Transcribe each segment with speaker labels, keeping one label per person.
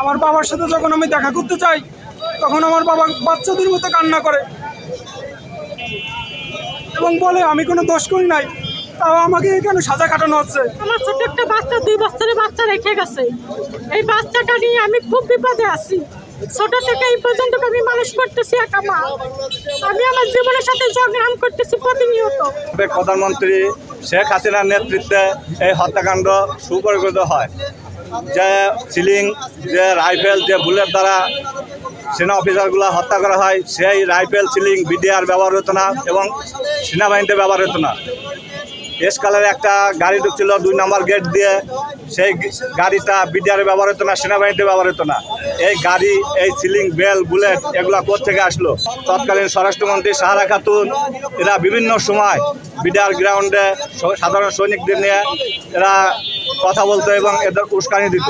Speaker 1: আমার বাবার সাথে যখন আমি দেখা করতে চাই তখন আমার বাবা বাচ্চাদের মতো কান্না করে। এবং বলে আমি কোনো দোষ করি নাই তাও আমাকে কেন সাজা কাটানো হচ্ছে।
Speaker 2: আমার ছোট একটা বাচ্চা দুই বছরের বাচ্চা রেখে গেছে। এই বাচ্চাটা নিয়ে আমি খুব বিপদে আছি। ছোট থেকে এই পর্যন্ত আমি মানুষ করতেছি একা মা। আমি আমার জীবনের সাথে সংগ্রাম করতেছি প্রতিনিয়ত।
Speaker 3: প্রধানমন্ত্রী শেখ হাসিনার নেতৃত্বে এই হত্যাকাণ্ড সুপরিগত হয়। যে সিলিং, যে রাইফেল, যে বুলেট দ্বারা সেনা অফিসারগুলো হত্যা করা হয়, সেই রাইফেল, সিলিং, বিডিআর ব্যবহার হতো না এবং সেনাবাহিনীতে ব্যবহার হতো না। এসকালের একটা গাড়ি ঢুকছিল, দুই নম্বর গেট দিয়ে। সেই গাড়িটা বিডিআর ব্যবহার হতো না, সেনাবাহিনীতে ব্যবহার হতো না। এই গাড়ি, এই সিলিং বেল বুলেট এগুলো থেকে আসলো? তৎকালীন স্বরাষ্ট্রমন্ত্রী সাহারা খাতুন, এরা বিভিন্ন সময় বিডিআর গ্রাউন্ডে সাধারণ সৈনিকদের নিয়ে এরা কথা বলতো এবং এদের উস্কানি দিত।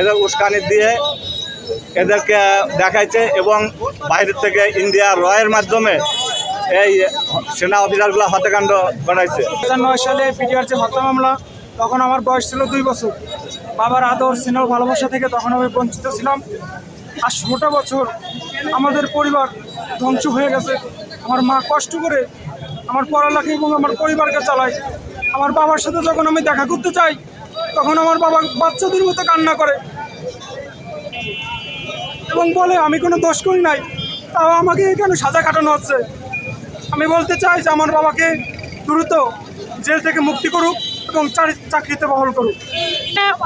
Speaker 3: এদের উস্কানি দিয়ে এদেরকে দেখাইছে এবং বাইরের থেকে ইন্ডিয়া রয়ের মাধ্যমে এই সেনা অফিসারগুলো হত্যাকাণ্ড ঘটাইছে
Speaker 1: নয় সালে পিডিআর যে হত্যা মামলা, তখন আমার বয়স ছিল দুই বছর। বাবার আদর, স্নেহ, ভালোবাসা থেকে তখন আমি বঞ্চিত ছিলাম। আর ষোলোটা বছর আমাদের পরিবার ধ্বংস হয়ে গেছে। আমার মা কষ্ট করে আমার পড়ালেখা এবং আমার পরিবারকে চালায়। আমার বাবার সাথে যখন আমি দেখা করতে চাই, তখন আমার বাবা বাচ্চাদের মতো কান্না করে এবং বলে, আমি কোনো দোষ করি নাই। তাও আমাকে কেন সাজা কাটানো হচ্ছে। আমি বলতে চাই যে আমার বাবাকে দ্রুত জেল থেকে মুক্তি করুক এবং চাকরিতে বহল করুক।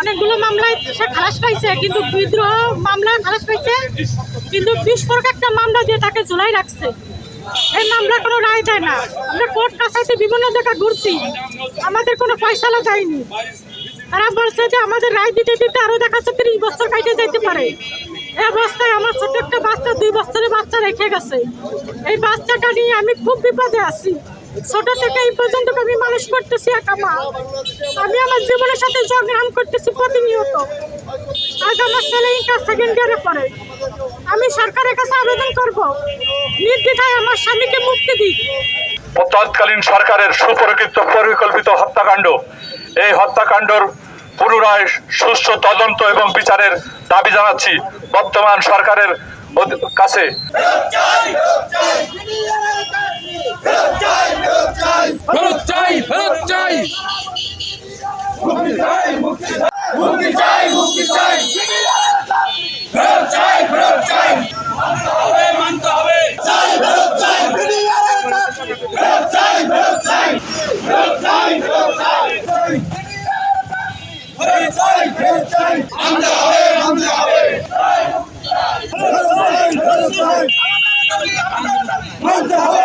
Speaker 2: অনেকগুলো মামলায় সে খালাস পাইছে, কিন্তু বিদ্রোহ মামলা খালাস পাইছে, কিন্তু বিস্ফোরক একটা মামলা দিয়ে তাকে ঝুলাই রাখছে। এই মামলা কোনো রায় দেয় না। আমরা কোর্ট কাছাইতে বিভিন্ন জায়গায় ঘুরছি। আমাদের কোনো ফয়সালা দেয়নি। তারা বলছে যে আমাদের রায় দিতে দিতে আরও দেখাচ্ছে তিরিশ বছর কাটে যেতে পারে। এই অবস্থায় আমার ছোট একটা বাচ্চা দুই বছরের বাচ্চা রেখে গেছে এই বাচ্চাটা নিয়ে আমি খুব বিপদে আছি। ছোট থেকে এই পর্যন্ত আমি মানুষ করতেছি একা মা। আমি আমার জীবনের সাথে সংগ্রাম করতেছি প্রতিনিয়ত। আজ আমার ছেলে ইন্টার সেকেন্ড ইয়ারে পড়ে। আমি সরকারের কাছে আবেদন করব। আমার স্বামীকে মুক্তি
Speaker 4: ও তৎকালীন সরকারের সুপরিকল্পিত পরিকল্পিত হত্যাকাণ্ড। এই হত্যাকাণ্ডর পুনরায় সুষ্ঠু তদন্ত এবং বিচারের দাবি জানাচ্ছি বর্তমান সরকারের কাছে।
Speaker 5: ফেরত চাই ফেরত চাই
Speaker 1: মানতে হবে।